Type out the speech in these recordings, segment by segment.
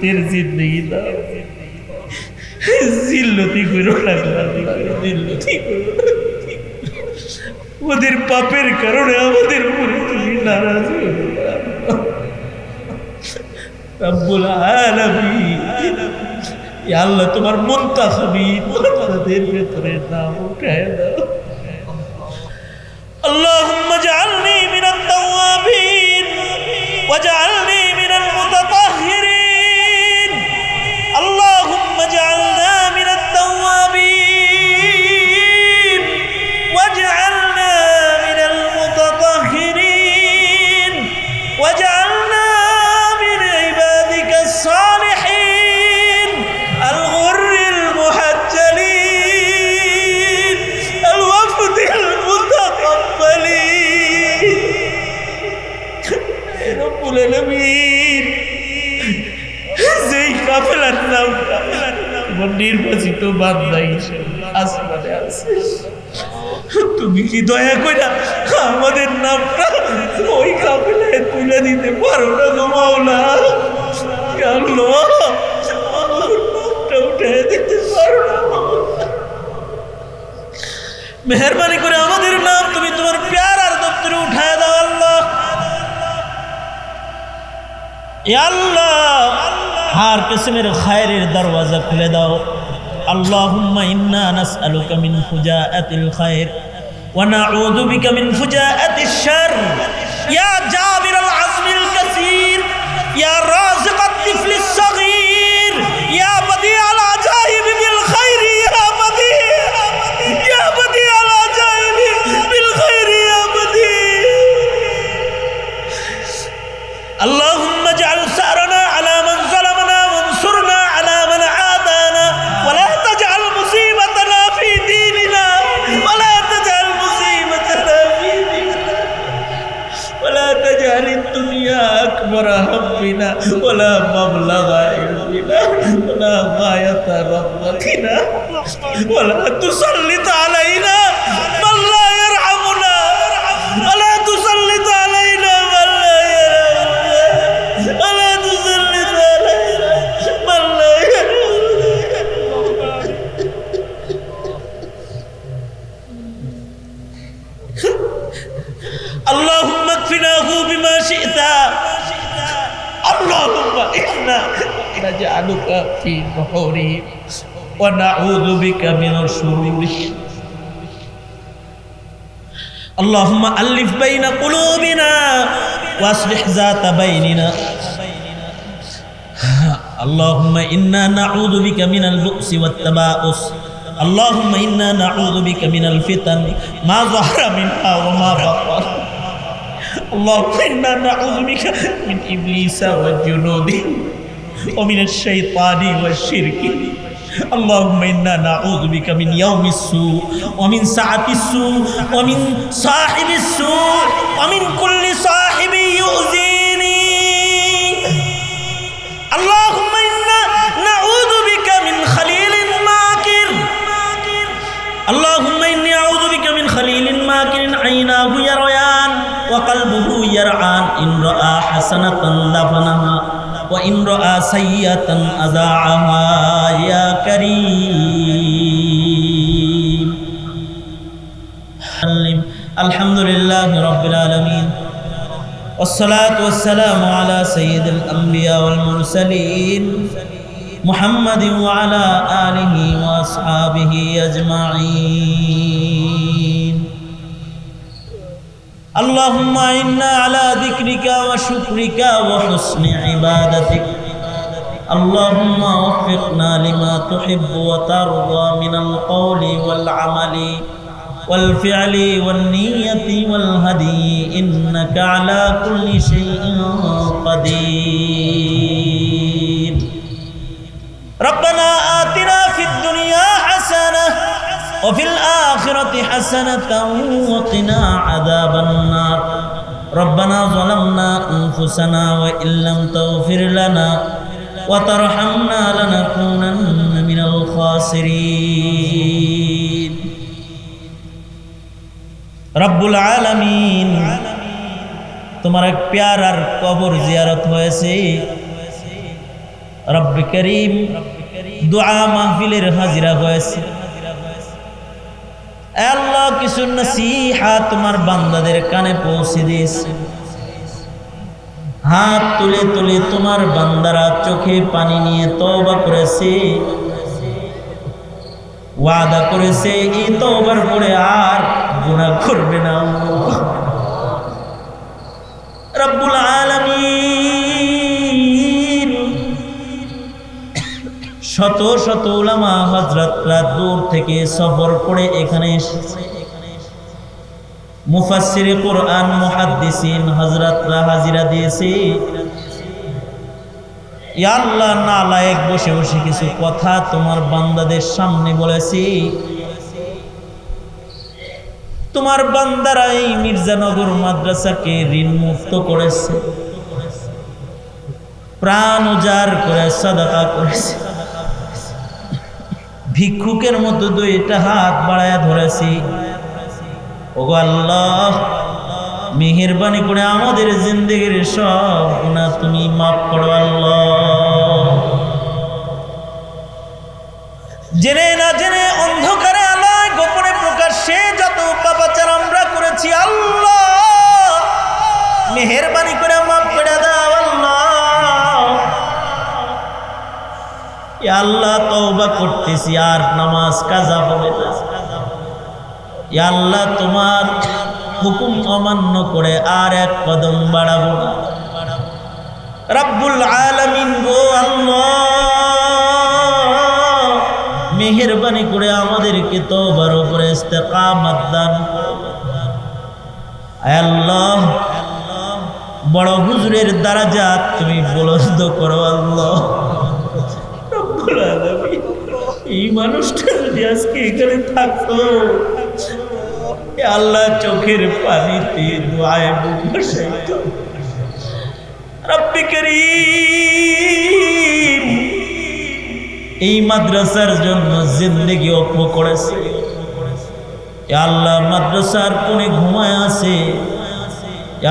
জিল্লতের জিন্দগি দাও জিল্লতি করো না জিল্লতি করো না। ওদের পাপের কারণে আমাদের উপরে তুমি নারাজ হয়ে গেছো। রব্বুল আলামিন ইয়া আল্লাহ তোমার মুনতাখাবিন তাদের ভেতরে নাম উঠায় দাও اللهم اجعلني من التوابين واجعلني রব্বুল যেই কাফেলার নাম নির্বাচিত আছে। তুমি কি দয়া করে আমাদের নামটা ওই কাফেলায় তুলে দিতে পারো না গো মাওলা? না মেহরবানি করে আমাদের নাম তুমি তোমার প্যার আর দপ্তরে উঠায় দাও। আল্লাহ ইয়া আল্লাহ হার কিসমের খায়রের দরওয়াজা খুলে দাও اللهم إنا نسألك من فجاءة الخير ونعوذ بك من فجاءة الشر يا جابر العزم الكثير يا رازق غاية رغبتنا ولا تسلط علينا في نحورهم ونعوذ بك من شرورهم اللهم ألف بين قلوبنا وأصلح ذات بيننا. اللهم إنا نعوذ بك من البؤس والتباؤس. اللهم إنا نعوذ بك من الفتن ما ظهر منها وما بطن. اللهم إنا نعوذ بك من إبليس وجنوده. ومن الشيطان والشرك اللهم انا نعوذ بك من يوم السوء ومن سعة السوء ومن صاحب السوء ومن كل صاحب يؤذيني اللهم انا نعوذ بك من خليل ماكر اللهم اني اعوذ بك من خليل ماكر عيناه يريان وقلبه يرعان ان راى حسنه دفنها وإن رأى سيئة أذاعها يا كريم. الحمد لله رب العالمين. والصلاة والسلام على سيد الأنبياء والمرسلين محمد وعلى آله وأصحابه أجمعين. اللهم إنا على ذكرك وشكرك وحسن عبادتك. اللهم وفقنا لما تحب وترضى من القول والعمل والفعل والنية والهدي. إنك على كل شيء قدير. ربنا ওফিল আখিরাতি হাসানাতাও ওয়া কিনা আযাবান নার রব্বানা যালামনা আনফুসানা ওয়া ইল্লাম তাগফির লানা ওয়া তারহামনা লানাকুনান্না মিনাল খাসিরিন। রব্বুল আলামিন তোমার এক প্যারার কবর জিয়ারত হয়েছে। রব্বে করিম দোয়া মাহফিলের হাজিরা হয়েছে। আল্লাহ কিছু নসিহা তোমার বান্দাদের কানে পৌঁছে হাত তুলে তুলে তোমার বান্দারা চোখে পানি নিয়ে তওবা করেছে। ওয়াদা করেছে, এই তওবার পরে আর গুনাহ করবে না রব্বুল শত শত উলামা হযরতরা দূর থেকে সফর করে এখানে এসেছে। মুফাসসির কোরআন, মুহাদ্দিসিন হযরতরা হাজিরা দিয়েছে। আল্লাহ বসে বসে কিছু কথা তোমার বান্দাদের সামনে বলেছি। তোমার বান্দারা এই মির্জানগর মাদ্রাসাকে ঋণ মুক্ত করেছে। প্রাণ উজাড় করে সাদাকা করেছে। ভিক্ষুকের মতো দুইটা হাত বাড়ায় ধরেছি। ওগো আল্লাহ, মেহেরবানি করে আমাদের জিন্দগির সব গুণা তুমি মাফ করো আল্লাহ। জেনে না জেনে অন্ধকারে আলায় গোপনে প্রকাশ্যে যত পাপাচার আমরা করেছি, আল্লাহ, মেহেরবানি করে আল্লাহ তওবা করতেছি, আর নামাজ কাজা হবে না। আল্লাহ তোমার হুকুম অমান্য করে আর এক কদম বাড়াবো না। রব্বুল আলামিন গো আল্লাহ, মেহেরবানি করে আমাদেরকে তোবার উপরে ইস্তেকামত দান আল্লাহ, বড় হুজুরের দ্বারাজাত তুমি বুলন্দ করো আল্লাহ। এই মানুষটা যদি আজকে এখানে থাকতো আল্লাহ চোখের পানিতে দোয়ায় বসাইতো। এই মাদ্রাসার জন্য জিন্দগি অপ করেছে। আল্লাহ মাদ্রাসার কোণে ঘুমায় আছে।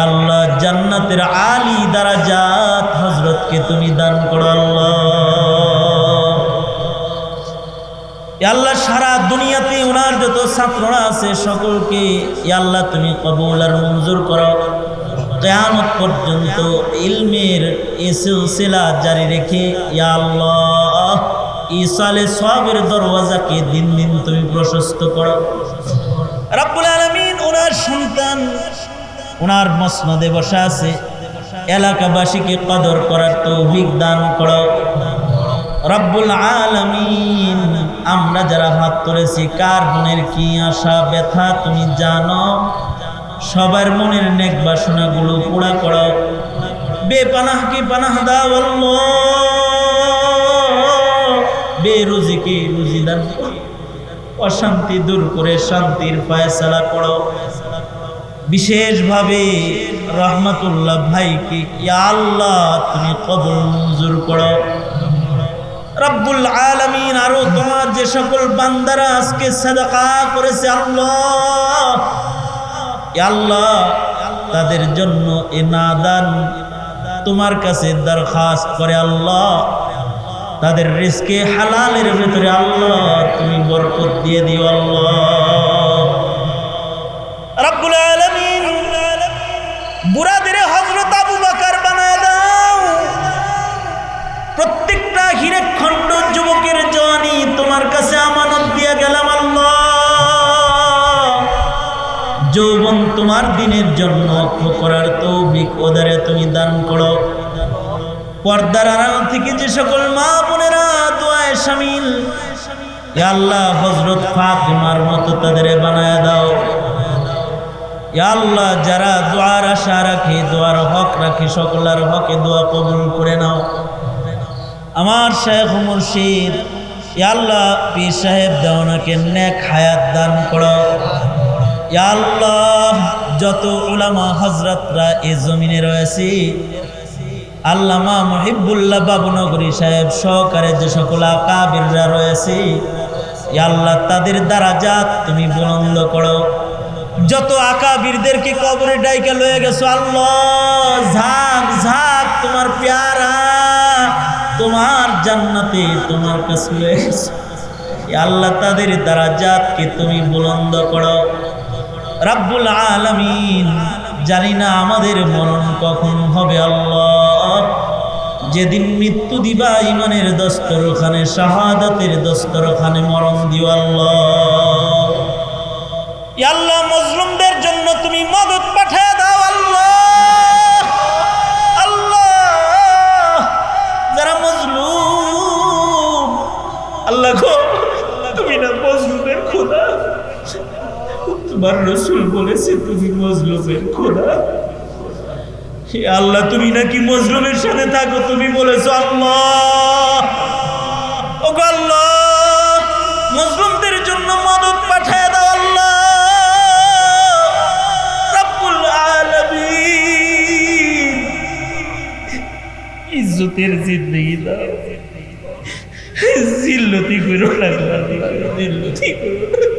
আল্লাহ জান্নাতের আলী দ্বারা জাত হজরতকে তুমি দান করো আল্লাহ। আল্লাহ সারা দুনিয়াতে ওনার যত ছাত্ররা আছে সকলকে আল্লাহ তুমি কবুল আর মঞ্জুর করো। কেয়ামত পর্যন্ত ইলমের এ সিলসিলা জারি রেখে আল্লাহ ইসালে সবের দরওয়াজাকে দিন দিন তুমি প্রশস্ত করো। রাব্বুল আলামিন ওনার সন্তান, ওনার মসনদে বসা আছে। এলাকাবাসীকে কদর করার তৌফিক দান করো। রব্বুল আলামিন আমরা যারা হাত তুলেছি, কার মনের কি আশা, ব্যথা তুমি জানো? সবার মনের নেক বাসনাগুলো পুরা করো। বেপানাহকে পানাহ দাও আল্লাহ? বেরুজিকে রুজি দান অশান্তি দূর করে শান্তির ফায়সালা করো। বিশেষভাবে রহমতুল্লাহ ভাইকে আল্লাহ তুমি কবর মঞ্জুর করো। রব্বুল আলমিন আরও তোমার যে সকল বান্দারা আজকে সাদাকা করেছে আল্লাহ। আল্লাহ, তাদের জন্য এ নাদান তোমার কাছে দরখাস্ত করে আল্লাহ। তাদের রিস্কে হালালের ভেতরে আল্লাহ, তুমি বরকত দিয়ে দিও আল্লাহ। তোমার দিনের জন্য অক্ষ করার তৌফিক ওদারে তুমি দান করো। পর্দার আড়াল থেকে যে সকল মা বোনেরা দোয়ায় শামিল, এ আল্লাহ হজরত ফাতিমার মতো তাদের বানায় দাও। আল্লাহ যারা দোয়ার আশা রাখে, দোয়ার হক রাখে, সকলার হকে দোয়া কবুল করে নাও। আমার শেখ মুর্শিদ আল্লাহ পীর সাহেব দেওয়ানাকে নেক হায়াত দান করো। আল্লাহ, যত উলামা হজরতরা এ জমিনে রয়েছে, আল্লামা মহিবুল্লাহ বাবুনগরী সাহেব সহকারে যে সকল আকাবিররা রয়েছে আল্লাহ, তাদের দ্বারা জাত তুমি বুলন্দ করো। যত আকাবিরদেরকে কবরে ডাইকা লয়ে গেছো, আল্লাহ, ঝাঁক ঝাঁক তোমার প্যারা, তোমার জান্নাতে তোমার কাছে আল্লাহ, তাদের দ্বারা জাতকে তুমি বুলন্দ করো। রাব্বুল আলমিন জানি না আমাদের মরণ কখন হবে আল্লাহ। যেদিন মৃত্যু দিবা ইমানের দস্তরখানে, শাহাদাতের দস্তরখানে মরণ দিও আল্লাহ। আল্লাহ, মজলুমদের জন্য তুমি মদত রসুল বলেছে, তুমি মজলুমের খোদা? হে আল্লাহ, তুমি নাকি মজলুমের সাথে থাকো? তুমি বলেছ মজলুমদের জন্য মদত পাঠায় দাও আল্লাহ। ইজ্জতের জিন্দগি দাও জিল্লতি করো জিল্লতি করো।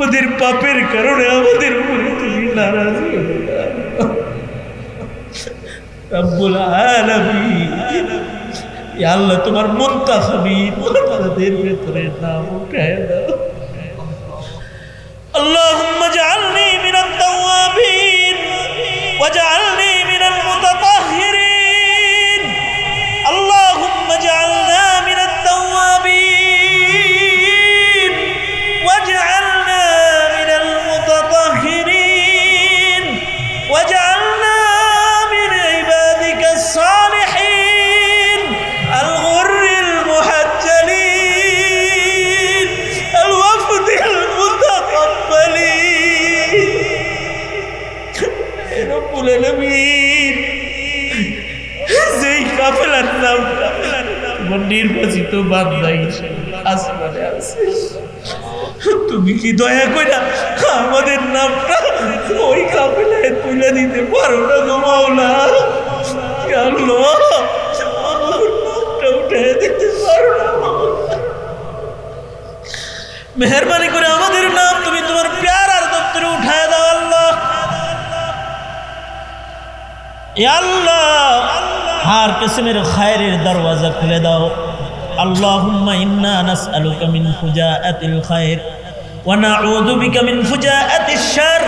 ওদের পাপের কারণে আমাদের উপরে তুমি নারাজ রব্বুল আলামিন। আল্লাহ, তোমার মুনতাখাবি আমাদের ভেতরে নাম উঠায় দাও নির্বাচিত বান্দা হিসেবে আসমানে আছে। তুমি কি দয়া করে আমাদের নামটা ওই কাফেলায় তুলে দিতে পারো না গো মাওলা? আল্লাহ না মেহরবানি করে আমাদের নাম তুমি তোমার প্যার আর দপ্তরে উঠায় দাও, আল্লাহ। আল্লাহ হার কেসমের খায়ের দরওয়াজা খুলে দাও। আল্লাহুম্মা ইন্না নাসআলুকা মিন ফুজাআতিল খায়ের ওয়া নাউযু বিকা মিন ফুজাআতিশ শার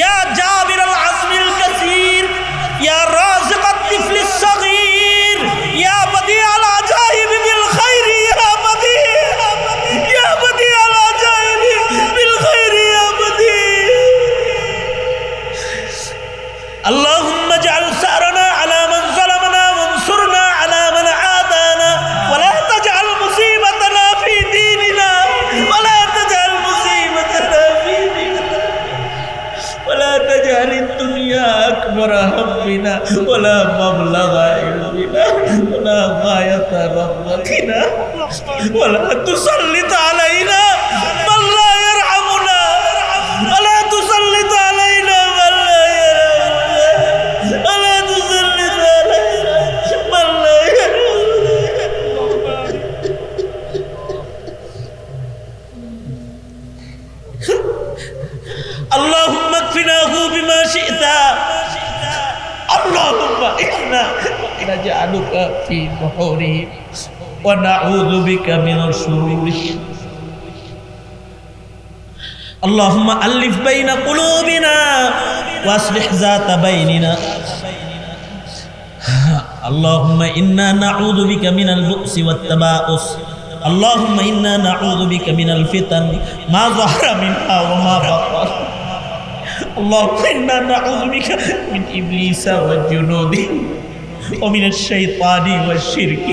ইয়া জাবিরাল আজমিল কাসীর, ইয়া ولا غاية رغبتنا ولا تسلط علينا نجعلك في نحورهم ونعوذ بك من شرورهم اللهم ألف بين قلوبنا وأصلح ذات بيننا. اللهم إنا نعوذ بك من البؤس والتباؤس. اللهم إنا نعوذ بك من الفتن. ما ظهر منها وما بطن. اللهم إنا نعوذ بك من إبليس وجنوده ومن الشيطان والشرك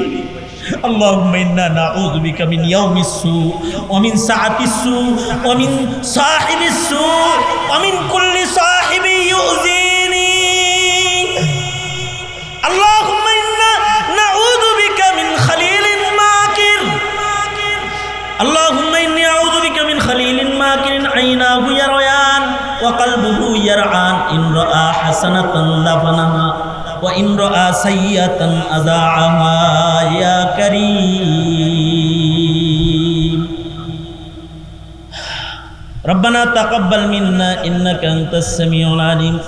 اللهم إنا نعوذ بك من يوم السوء ومن ساعة السوء ومن صاحب السوء ومن كل صاحب يؤذيني اللهم إنا نعوذ بك من خليل ماكر اللهم إني أعوذ بك من خليل ماكر عيناه يريان وقلبه يرعان إن رأى حسنة دفنها وإن رأى سيئة أذاعها يا كريم ربنا تقبل منا إنك أنت السميع العليم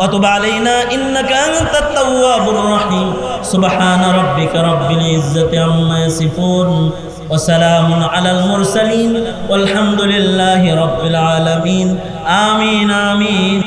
وتب علينا إنك أنت التواب الرحيم سبحان ربك رب العزة عما يصفون وسلام على المرسلين والحمد لله رب العالمين آمين آمين